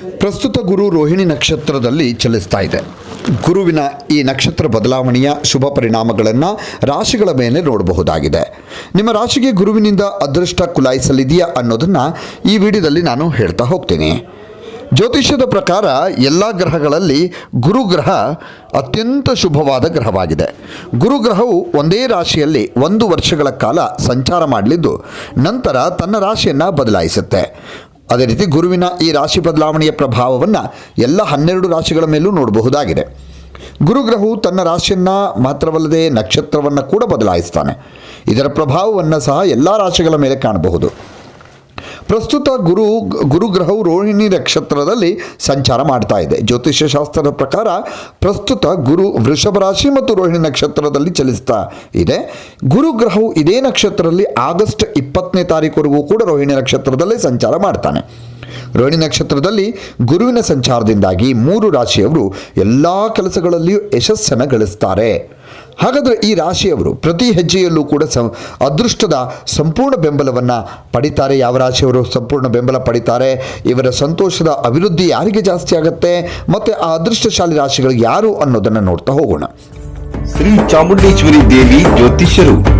ಪ್ರಸ್ತುತ ಗುರು ರೋಹಿಣಿ ನಕ್ಷತ್ರದಲ್ಲಿ ಚಲಿಸ್ತಾ ಇದೆ. ಗುರುವಿನ ಈ ನಕ್ಷತ್ರ ಬದಲಾವಣೆಯ ಶುಭ ಪರಿಣಾಮಗಳನ್ನು ರಾಶಿಗಳ ಮೇಲೆ ನೋಡಬಹುದಾಗಿದೆ. ನಿಮ್ಮ ರಾಶಿಗೆ ಗುರುವಿನಿಂದ ಅದೃಷ್ಟ ಕುಲಾಯಿಸಲಿದೆಯಾ ಅನ್ನೋದನ್ನು ಈ ವಿಡಿಯೋದಲ್ಲಿ ನಾನು ಹೇಳ್ತಾ ಹೋಗ್ತೀನಿ. ಜ್ಯೋತಿಷ್ಯದ ಪ್ರಕಾರ ಎಲ್ಲ ಗ್ರಹಗಳಲ್ಲಿ ಗುರುಗ್ರಹ ಅತ್ಯಂತ ಶುಭವಾದ ಗ್ರಹವಾಗಿದೆ. ಗುರುಗ್ರಹವು ಒಂದೇ ರಾಶಿಯಲ್ಲಿ ಒಂದು ವರ್ಷಗಳ ಕಾಲ ಸಂಚಾರ ಮಾಡಲಿದ್ದು, ನಂತರ ತನ್ನ ರಾಶಿಯನ್ನು ಬದಲಾಯಿಸುತ್ತೆ. ಅದೇ ರೀತಿ ಗುರುವಿನ ಈ ರಾಶಿ ಬದಲಾವಣೆಯ ಪ್ರಭಾವವನ್ನು ಎಲ್ಲ ಹನ್ನೆರಡು ರಾಶಿಗಳ ಮೇಲೂ ನೋಡಬಹುದಾಗಿದೆ. ಗುರುಗ್ರಹವು ತನ್ನ ರಾಶಿಯನ್ನು ಮಾತ್ರವಲ್ಲದೆ ನಕ್ಷತ್ರವನ್ನು ಕೂಡ ಬದಲಾಯಿಸ್ತಾನೆ. ಇದರ ಪ್ರಭಾವವನ್ನು ಸಹ ಎಲ್ಲ ರಾಶಿಗಳ ಮೇಲೆ ಕಾಣಬಹುದು. ಪ್ರಸ್ತುತ ಗುರು, ಗುರುಗ್ರಹವು ರೋಹಿಣಿ ನಕ್ಷತ್ರದಲ್ಲಿ ಸಂಚಾರ ಮಾಡ್ತಾ ಇದೆ. ಜ್ಯೋತಿಷ್ಯ ಶಾಸ್ತ್ರದ ಪ್ರಕಾರ ಪ್ರಸ್ತುತ ಗುರು ವೃಷಭ ರಾಶಿ ಮತ್ತು ರೋಹಿಣಿ ನಕ್ಷತ್ರದಲ್ಲಿ ಚಲಿಸ್ತಾ ಇದೆ. ಗುರುಗ್ರಹವು ಇದೇ ನಕ್ಷತ್ರದಲ್ಲಿ ಆಗಸ್ಟ್ ಇಪ್ಪತ್ತನೇ ತಾರೀಕುವರೆಗೂ ಕೂಡ ರೋಹಿಣಿ ನಕ್ಷತ್ರದಲ್ಲಿ ಸಂಚಾರ ಮಾಡ್ತಾನೆ. ರೋಹಿಣಿ ನಕ್ಷತ್ರದಲ್ಲಿ ಗುರುವಿನ ಸಂಚಾರದಿಂದಾಗಿ ಮೂರು ರಾಶಿಯವರು ಎಲ್ಲ ಕೆಲಸಗಳಲ್ಲಿಯೂ ಯಶಸ್ಸನ್ನು ಗಳಿಸ್ತಾರೆ. ಹಾಗಾದರೆ ಈ ರಾಶಿಯವರು ಪ್ರತಿ ಹೆಜ್ಜೆಯಲ್ಲೂ ಕೂಡ ಸಂ ಅದೃಷ್ಟದ ಸಂಪೂರ್ಣ ಬೆಂಬಲವನ್ನು ಪಡಿತಾರೆ. ಯಾವ ರಾಶಿಯವರು ಸಂಪೂರ್ಣ ಬೆಂಬಲ ಪಡಿತಾರೆ? ಇವರ ಸಂತೋಷದ ಅಭಿವೃದ್ಧಿ ಯಾರಿಗೆ ಜಾಸ್ತಿ ಆಗುತ್ತೆ? ಮತ್ತು ಆ ಅದೃಷ್ಟಶಾಲಿ ರಾಶಿಗಳಿಗೆ ಯಾರು ಅನ್ನೋದನ್ನು ನೋಡ್ತಾ ಹೋಗೋಣ. ಶ್ರೀ ಚಾಮುಂಡೇಶ್ವರಿ ದೇವಿ ಜ್ಯೋತಿಷ್ಯರು.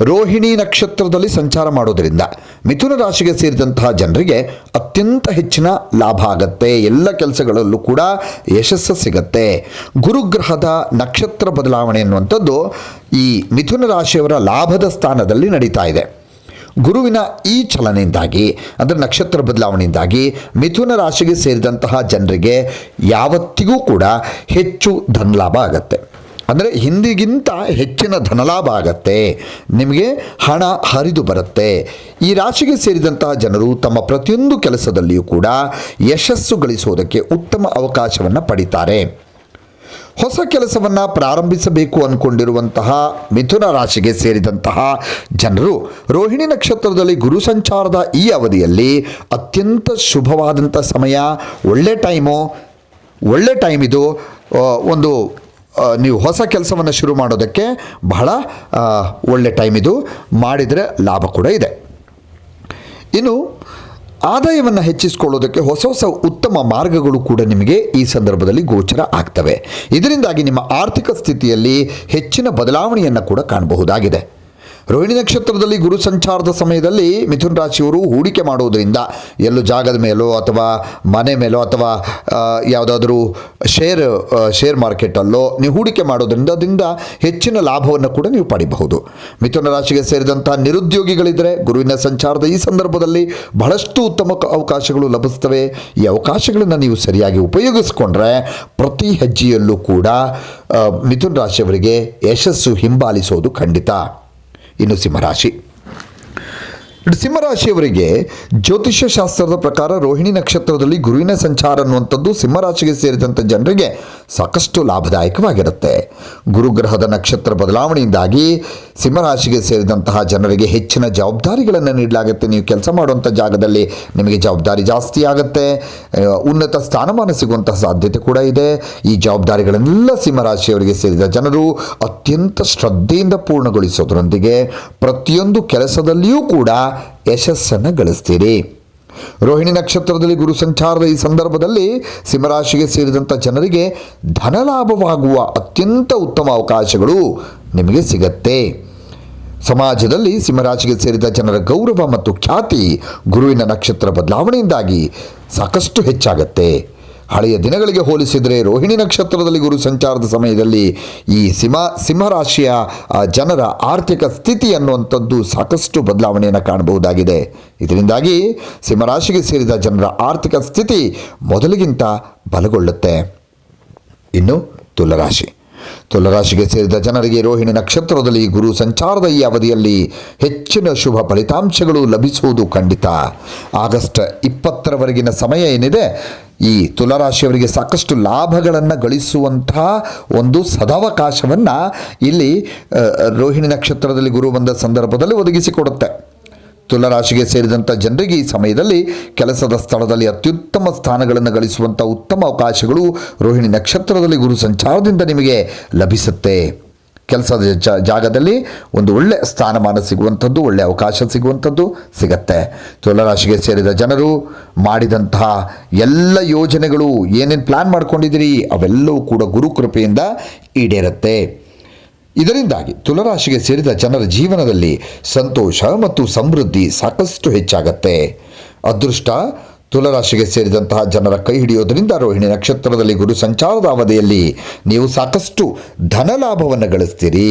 ರೋಹಿಣಿ ನಕ್ಷತ್ರದಲ್ಲಿ ಸಂಚಾರ ಮಾಡೋದರಿಂದ ಮಿಥುನ ರಾಶಿಗೆ ಸೇರಿದಂತಹ ಜನರಿಗೆ ಅತ್ಯಂತ ಹೆಚ್ಚಿನ ಲಾಭ ಆಗತ್ತೆ. ಎಲ್ಲ ಕೆಲಸಗಳಲ್ಲೂ ಕೂಡ ಯಶಸ್ಸು ಸಿಗತ್ತೆ. ಗುರುಗ್ರಹದ ನಕ್ಷತ್ರ ಬದಲಾವಣೆ ಎನ್ನುವಂಥದ್ದು ಈ ಮಿಥುನ ರಾಶಿಯವರ ಲಾಭದ ಸ್ಥಾನದಲ್ಲಿ ನಡೀತಾ ಇದೆ. ಗುರುವಿನ ಈ ಚಲನೆಯಿಂದಾಗಿ, ಅಂದರೆ ನಕ್ಷತ್ರ ಬದಲಾವಣೆಯಿಂದಾಗಿ ಮಿಥುನ ರಾಶಿಗೆ ಸೇರಿದಂತಹ ಜನರಿಗೆ ಯಾವತ್ತಿಗೂ ಕೂಡ ಹೆಚ್ಚು ಧನಲಾಭ ಆಗತ್ತೆ. ಅಂದರೆ ಹಿಂದಿಗಿಂತ ಹೆಚ್ಚಿನ ಧನಲಾಭ ಆಗತ್ತೆ, ನಿಮಗೆ ಹಣ ಹರಿದು ಬರುತ್ತೆ. ಈ ರಾಶಿಗೆ ಸೇರಿದಂತಹ ಜನರು ತಮ್ಮ ಪ್ರತಿಯೊಂದು ಕೆಲಸದಲ್ಲಿಯೂ ಕೂಡ ಯಶಸ್ಸು ಗಳಿಸುವುದಕ್ಕೆ ಉತ್ತಮ ಅವಕಾಶವನ್ನು ಪಡಿತಾರೆ. ಹೊಸ ಕೆಲಸವನ್ನು ಪ್ರಾರಂಭಿಸಬೇಕು ಅಂದ್ಕೊಂಡಿರುವಂತಹ ಮಿಥುನ ರಾಶಿಗೆ ಸೇರಿದಂತಹ ಜನರು, ರೋಹಿಣಿ ನಕ್ಷತ್ರದಲ್ಲಿ ಗುರು ಸಂಚಾರದ ಈ ಅವಧಿಯಲ್ಲಿ ಅತ್ಯಂತ ಶುಭವಾದಂಥ ಸಮಯ, ಒಳ್ಳೆ ಟೈಮು, ಒಳ್ಳೆ ಟೈಮ್ ಇದು ಒಂದು ನೀವು ಹೊಸ ಕೆಲಸವನ್ನು ಶುರು ಮಾಡೋದಕ್ಕೆ ಬಹಳ ಒಳ್ಳೆ ಟೈಮ್ ಇದು. ಮಾಡಿದರೆ ಲಾಭ ಕೂಡ ಇದೆ. ಇನ್ನು, ಆದಾಯವನ್ನು ಹೆಚ್ಚಿಸಿಕೊಳ್ಳೋದಕ್ಕೆ ಹೊಸ ಹೊಸ ಉತ್ತಮ ಮಾರ್ಗಗಳು ಕೂಡ ನಿಮಗೆ ಈ ಸಂದರ್ಭದಲ್ಲಿ ಗೋಚರ ಆಗ್ತವೆ. ಇದರಿಂದಾಗಿ ನಿಮ್ಮ ಆರ್ಥಿಕ ಸ್ಥಿತಿಯಲ್ಲಿ ಹೆಚ್ಚಿನ ಬದಲಾವಣೆಯನ್ನು ಕೂಡ ಕಾಣಬಹುದಾಗಿದೆ. ರೋಹಿಣಿ ನಕ್ಷತ್ರದಲ್ಲಿ ಗುರು ಸಂಚಾರದ ಸಮಯದಲ್ಲಿ ಮಿಥುನ್ ರಾಶಿಯವರು ಹೂಡಿಕೆ ಮಾಡುವುದರಿಂದ ಎಲ್ಲೋ ಜಾಗದ ಮೇಲೋ ಅಥವಾ ಮನೆ ಮೇಲೋ ಅಥವಾ ಯಾವುದಾದ್ರೂ ಶೇರ್ ಶೇರ್ ಮಾರ್ಕೆಟಲ್ಲೋ ನೀವು ಹೂಡಿಕೆ ಮಾಡೋದ್ರಿಂದ ಅದರಿಂದ ಹೆಚ್ಚಿನ ಲಾಭವನ್ನು ಕೂಡ ನೀವು ಪಡಿಬಹುದು. ಮಿಥುನ ರಾಶಿಗೆ ಸೇರಿದಂಥ ನಿರುದ್ಯೋಗಿಗಳಿದ್ದರೆ ಗುರುವಿನ ಸಂಚಾರದ ಈ ಸಂದರ್ಭದಲ್ಲಿ ಬಹಳಷ್ಟು ಉತ್ತಮ ಅವಕಾಶಗಳು ಲಭಿಸ್ತವೆ. ಈ ಅವಕಾಶಗಳನ್ನು ನೀವು ಸರಿಯಾಗಿ ಉಪಯೋಗಿಸಿಕೊಂಡ್ರೆ ಪ್ರತಿ ಹೆಜ್ಜೆಯಲ್ಲೂ ಕೂಡ ಮಿಥುನ್ ರಾಶಿಯವರಿಗೆ ಯಶಸ್ಸು ಹಿಂಬಾಲಿಸೋದು ಖಂಡಿತ. ಇನ್ನು ಸಿಂಹರಾಶಿ ಇನ್ನು ಸಿಂಹರಾಶಿಯವರಿಗೆ ಜ್ಯೋತಿಷ್ಯ ಶಾಸ್ತ್ರದ ಪ್ರಕಾರ ರೋಹಿಣಿ ನಕ್ಷತ್ರದಲ್ಲಿ ಗುರುವಿನ ಸಂಚಾರ ಅನ್ನುವಂಥದ್ದು ಸಿಂಹರಾಶಿಗೆ ಸೇರಿದಂಥ ಜನರಿಗೆ ಸಾಕಷ್ಟು ಲಾಭದಾಯಕವಾಗಿರುತ್ತೆ. ಗುರುಗ್ರಹದ ನಕ್ಷತ್ರ ಬದಲಾವಣೆಯಿಂದಾಗಿ ಸಿಂಹರಾಶಿಗೆ ಸೇರಿದಂತಹ ಜನರಿಗೆ ಹೆಚ್ಚಿನ ಜವಾಬ್ದಾರಿಗಳನ್ನು ನೀಡಲಾಗುತ್ತೆ. ನೀವು ಕೆಲಸ ಮಾಡುವಂಥ ಜಾಗದಲ್ಲಿ ನಿಮಗೆ ಜವಾಬ್ದಾರಿ ಜಾಸ್ತಿ ಆಗುತ್ತೆ. ಉನ್ನತ ಸ್ಥಾನಮಾನ ಸಿಗುವಂತಹ ಸಾಧ್ಯತೆ ಕೂಡ ಇದೆ. ಈ ಜವಾಬ್ದಾರಿಗಳನ್ನೆಲ್ಲ ಸಿಂಹರಾಶಿಯವರಿಗೆ ಸೇರಿದ ಜನರು ಅತ್ಯಂತ ಶ್ರದ್ಧೆಯಿಂದ ಪೂರ್ಣಗೊಳಿಸೋದರೊಂದಿಗೆ ಪ್ರತಿಯೊಂದು ಕೆಲಸದಲ್ಲಿಯೂ ಕೂಡ ಯಶಸ್ಸನ್ನು ಗಳಿಸ್ತೀರಿ. ರೋಹಿಣಿ ನಕ್ಷತ್ರದಲ್ಲಿ ಗುರು ಸಂಚಾರದ ಈ ಸಂದರ್ಭದಲ್ಲಿ ಸಿಂಹರಾಶಿಗೆ ಸೇರಿದಂಥ ಜನರಿಗೆ ಧನಲಾಭವಾಗುವ ಅತ್ಯಂತ ಉತ್ತಮ ಅವಕಾಶಗಳು ನಿಮಗೆ ಸಿಗತ್ತೆ. ಸಮಾಜದಲ್ಲಿ ಸಿಂಹರಾಶಿಗೆ ಸೇರಿದ ಜನರ ಗೌರವ ಮತ್ತು ಖ್ಯಾತಿ ಗುರುವಿನ ನಕ್ಷತ್ರ ಬದಲಾವಣೆಯಿಂದಾಗಿ ಸಾಕಷ್ಟು ಹೆಚ್ಚಾಗತ್ತೆ. ಹಳೆಯ ದಿನಗಳಿಗೆ ಹೋಲಿಸಿದರೆ ರೋಹಿಣಿ ನಕ್ಷತ್ರದಲ್ಲಿ ಗುರು ಸಂಚಾರದ ಸಮಯದಲ್ಲಿ ಈ ಸಿಂಹ, ಸಿಂಹರಾಶಿಯ ಜನರ ಆರ್ಥಿಕ ಸ್ಥಿತಿ ಅನ್ನುವಂಥದ್ದು ಸಾಕಷ್ಟು ಬದಲಾವಣೆಯನ್ನು ಕಾಣಬಹುದಾಗಿದೆ. ಇದರಿಂದಾಗಿ ಸಿಂಹರಾಶಿಗೆ ಸೇರಿದ ಜನರ ಆರ್ಥಿಕ ಸ್ಥಿತಿ ಮೊದಲಿಗಿಂತ ಬಲಗೊಳ್ಳುತ್ತೆ. ಇನ್ನು ತುಲರಾಶಿ. ತುಲರಾಶಿಗೆ ಸೇರಿದ ಜನರಿಗೆ ರೋಹಿಣಿ ನಕ್ಷತ್ರದಲ್ಲಿ ಗುರು ಸಂಚಾರದ ಈ ಅವಧಿಯಲ್ಲಿ ಹೆಚ್ಚಿನ ಶುಭ ಫಲಿತಾಂಶಗಳು ಲಭಿಸುವುದು ಖಂಡಿತ. ಆಗಸ್ಟ್ ಇಪ್ಪತ್ತರವರೆಗಿನ ಸಮಯ ಏನಿದೆ? ಈ ತುಲರಾಶಿಯವರಿಗೆ ಸಾಕಷ್ಟು ಲಾಭಗಳನ್ನು ಗಳಿಸುವಂತಹ ಒಂದು ಸದಾವಕಾಶವನ್ನು ಇಲ್ಲಿ ರೋಹಿಣಿ ನಕ್ಷತ್ರದಲ್ಲಿ ಗುರು ಬಂದ ಸಂದರ್ಭದಲ್ಲಿ ಒದಗಿಸಿಕೊಡುತ್ತೆ. ತುಲರಾಶಿಗೆ ಸೇರಿದಂಥ ಜನರಿಗೆ ಈ ಸಮಯದಲ್ಲಿ ಕೆಲಸದ ಸ್ಥಳದಲ್ಲಿ ಅತ್ಯುತ್ತಮ ಸ್ಥಾನಗಳನ್ನು ಗಳಿಸುವಂಥ ಉತ್ತಮ ಅವಕಾಶಗಳು ರೋಹಿಣಿ ನಕ್ಷತ್ರದಲ್ಲಿ ಗುರು ಸಂಚಾರದಿಂದ ನಿಮಗೆ ಲಭಿಸುತ್ತೆ. ಕೆಲಸದ ಜಾಗದಲ್ಲಿ ಒಂದು ಒಳ್ಳೆ ಸ್ಥಾನಮಾನ ಸಿಗುವಂಥದ್ದು, ಒಳ್ಳೆ ಅವಕಾಶ ಸಿಗುವಂಥದ್ದು ಸಿಗತ್ತೆ. ತುಲರಾಶಿಗೆ ಸೇರಿದ ಜನರು ಮಾಡಿದಂತಹ ಎಲ್ಲ ಯೋಜನೆಗಳು ಏನೇನು ಪ್ಲ್ಯಾನ್ ಮಾಡ್ಕೊಂಡಿದ್ದೀರಿ ಅವೆಲ್ಲವೂ ಕೂಡ ಗುರುಕೃಪೆಯಿಂದ ಈಡೇರುತ್ತೆ. ಇದರಿಂದಾಗಿ ತುಲರಾಶಿಗೆ ಸೇರಿದ ಜನರ ಜೀವನದಲ್ಲಿ ಸಂತೋಷ ಮತ್ತು ಸಮೃದ್ಧಿ ಸಾಕಷ್ಟು ಹೆಚ್ಚಾಗತ್ತೆ. ಅದೃಷ್ಟ ತುಲರಾಶಿಗೆ ಸೇರಿದಂತಹ ಜನರ ಕೈ ಹಿಡಿಯೋದರಿಂದ ರೋಹಿಣಿ ನಕ್ಷತ್ರದಲ್ಲಿ ಗುರು ಸಂಚಾರದ ಅವಧಿಯಲ್ಲಿ ನೀವು ಸಾಕಷ್ಟು ಧನ ಲಾಭವನ್ನು ಗಳಿಸ್ತೀರಿ.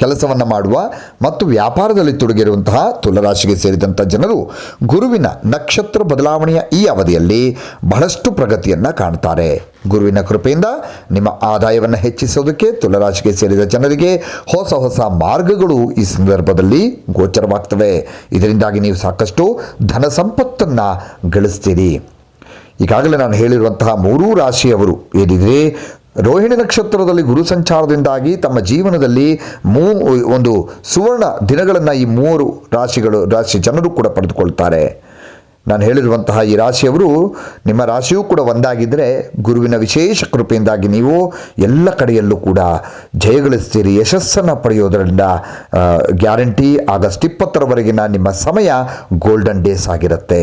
ಕೆಲಸವನ್ನು ಮಾಡುವ ಮತ್ತು ವ್ಯಾಪಾರದಲ್ಲಿ ತೊಡಗಿರುವಂತಹ ತುಲರಾಶಿಗೆ ಸೇರಿದಂಥ ಜನರು ಗುರುವಿನ ನಕ್ಷತ್ರ ಬದಲಾವಣೆಯ ಈ ಅವಧಿಯಲ್ಲಿ ಬಹಳಷ್ಟು ಪ್ರಗತಿಯನ್ನು ಕಾಣ್ತಾರೆ. ಗುರುವಿನ ಕೃಪೆಯಿಂದ ನಿಮ್ಮ ಆದಾಯವನ್ನು ಹೆಚ್ಚಿಸೋದಕ್ಕೆ ತುಲರಾಶಿಗೆ ಸೇರಿದ ಜನರಿಗೆ ಹೊಸ ಹೊಸ ಮಾರ್ಗಗಳು ಈ ಸಂದರ್ಭದಲ್ಲಿ ಗೋಚರವಾಗ್ತವೆ. ಇದರಿಂದಾಗಿ ನೀವು ಸಾಕಷ್ಟು ಧನ ಸಂಪತ್ತನ್ನು ಗಳಿಸ್ತೀರಿ. ಈಗಾಗಲೇ ನಾನು ಹೇಳಿರುವಂತಹ ಮೂರೂ ರಾಶಿಯವರು ಏನಿದೆ ರೋಹಿಣಿ ನಕ್ಷತ್ರದಲ್ಲಿ ಗುರು ಸಂಚಾರದಿಂದಾಗಿ ತಮ್ಮ ಜೀವನದಲ್ಲಿ ಮೂ, ಒಂದು ಸುವರ್ಣ ದಿನಗಳನ್ನು ಈ ಮೂವರು ರಾಶಿಗಳು, ರಾಶಿ ಜನರು ಕೂಡ ಪಡೆದುಕೊಳ್ತಾರೆ. ನಾನು ಹೇಳಿರುವಂತಹ ಈ ರಾಶಿಯವರು ನಿಮ್ಮ ರಾಶಿಯೂ ಕೂಡ ಒಂದಾಗಿದ್ದರೆ ಗುರುವಿನ ವಿಶೇಷ ಕೃಪೆಯಿಂದಾಗಿ ನೀವು ಎಲ್ಲ ಕಡೆಯಲ್ಲೂ ಕೂಡ ಜಯಗಳಿಸ್ತೀರಿ. ಯಶಸ್ಸನ್ನು ಪಡೆಯೋದರಿಂದ ಗ್ಯಾರಂಟಿ ಆಗಸ್ಟ್ ಇಪ್ಪತ್ತರವರೆಗಿನ ನಿಮ್ಮ ಸಮಯ ಗೋಲ್ಡನ್ ಡೇಸ್ ಆಗಿರುತ್ತೆ.